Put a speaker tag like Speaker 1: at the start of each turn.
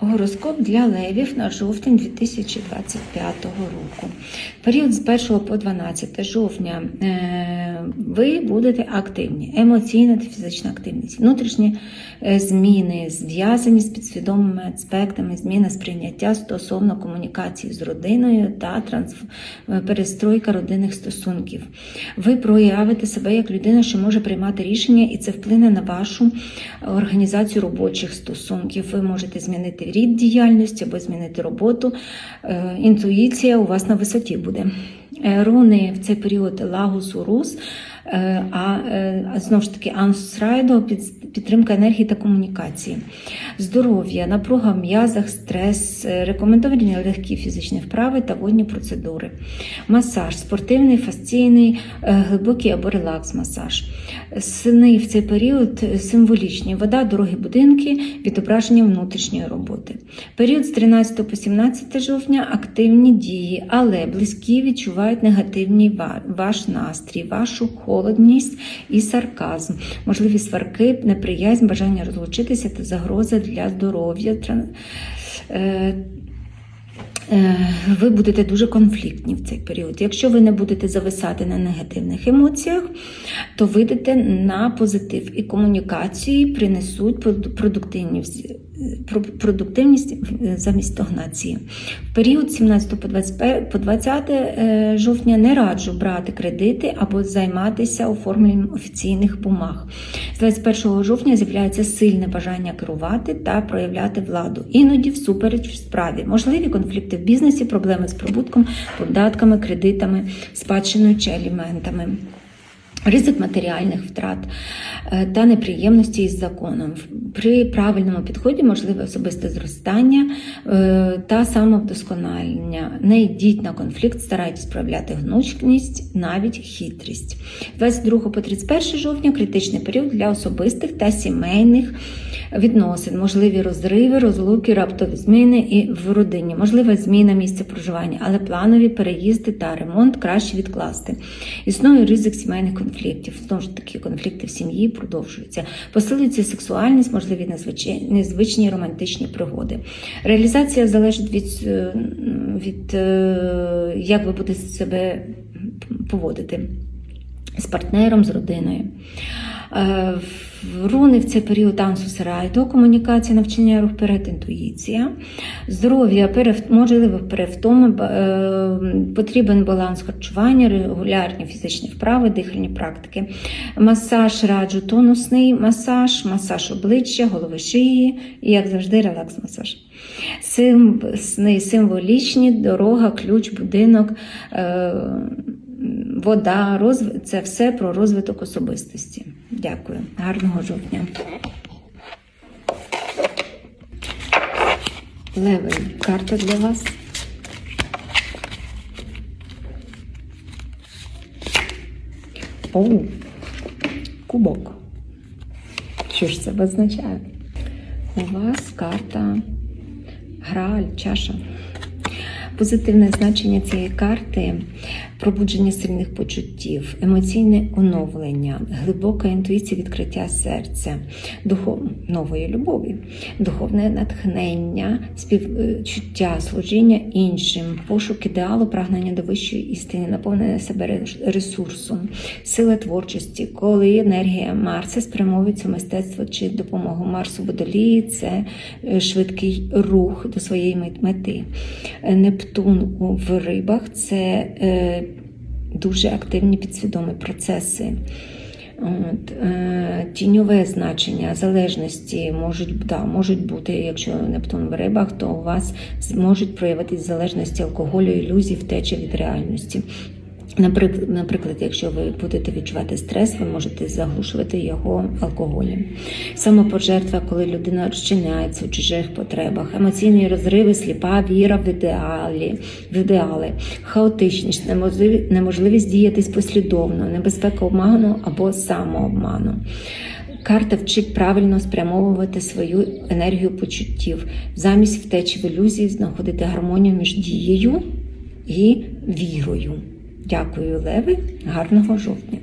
Speaker 1: Гороскоп для левів на жовтень 2025 року. Період з 1 по 12 жовтня е, ви будете активні, емоційна та фізична активність, внутрішні е, зміни, зв'язані з підсвідомими аспектами, зміна сприйняття стосовно комунікації з родиною та е, перестройка родинних стосунків. Ви проявите себе як людина, що може приймати рішення, і це вплине на вашу організацію робочих стосунків. Ви можете змінити рід діяльності або змінити роботу. Е, Інтуїція у вас на висоті буде. Е, Руни в цей період Лагус Урус, е, а е, знову ж таки Ансус Райдо під- підтримка енергії та комунікації. Здоров'я, напруга в м'язах, стрес, рекомендовані легкі фізичні вправи та водні процедури. Масаж, спортивний, фасційний, глибокий або релакс-масаж. Сни в цей період символічні. Вода, дороги, будинки, відображення внутрішньої роботи. Період з 13 по 17 жовтня активні дії, але близькі відчувають негативний ваш настрій, вашу холодність і сарказм, можливі сварки, неприязнь, бажання розлучитися та загроза для здоров'я. Е, Е, ви будете дуже конфліктні в цей період. Якщо ви не будете зависати на негативних емоціях, то вийдете на позитив і комунікації принесуть продуктивність, продуктивність е, замість стагнації. В період з 17 по 20, по 20 е, жовтня не раджу брати кредити або займатися оформленням офіційних бумаг. З 21 жовтня з'являється сильне бажання керувати та проявляти владу. Іноді всупереч в справі. Можливі конфлікти в бізнесі, проблеми з прибутком, податками, кредитами, спадщиною чи аліментами. Ризик матеріальних втрат е, та неприємності із законом. При правильному підході можливе особисте зростання е, та самовдосконалення. Не йдіть на конфлікт, старайтесь проявляти гнучкість, навіть хитрість. 22 по 31 жовтня критичний період для особистих та сімейних відносин, можливі розриви, розлуки, раптові зміни і в родині, можлива зміна місця проживання, але планові переїзди та ремонт краще відкласти. Існує ризик сімейних конфліктів. Знову ж таки, конфлікти в сім'ї продовжуються. Посилюється сексуальність, можливі незвичні романтичні пригоди. Реалізація залежить від, е, від е, як ви будете себе поводити з партнером, з родиною. Е, Руни в цей період Ансус Райдо, комунікація, навчання рух перед інтуїція, здоров'я, можливо, перевтоми, е, потрібен баланс харчування, регулярні фізичні вправи, дихальні практики. Масаж раджу тонусний масаж, масаж обличчя, голови шиї і, як завжди, релакс-масаж. Сни символічні, дорога, ключ, будинок. Е, вода, розв... це все про розвиток особистості. Дякую. Гарного жовтня. Левий карта для вас. Оу, кубок. Що ж це означає? У вас карта Грааль, чаша. Позитивне значення цієї карти пробудження сильних почуттів, емоційне оновлення, глибока інтуїція відкриття серця, духов... нової любові, духовне натхнення, співчуття, служіння іншим, пошук ідеалу, прагнення до вищої істини, наповнення себе ресурсом, сила творчості, коли енергія Марса спрямовується в мистецтво чи допомогу Марсу водолії, це е, швидкий рух до своєї мети. Е, Нептун в рибах це е, дуже активні підсвідомі процеси. От, е, тіньове значення залежності можуть, да, можуть бути, якщо Нептун в рибах, то у вас можуть проявитись залежності алкоголю, ілюзій, втечі від реальності. Наприклад, якщо ви будете відчувати стрес, ви можете заглушувати його алкоголем. Самопожертва, коли людина розчиняється у чужих потребах, емоційні розриви, сліпа віра в ідеалі, в ідеали, хаотичність, неможливість діятись послідовно, небезпека обману або самообману. Карта вчить правильно спрямовувати свою енергію почуттів, замість втечі в ілюзії знаходити гармонію між дією і вірою. Дякую, Леви. Гарного жовтня!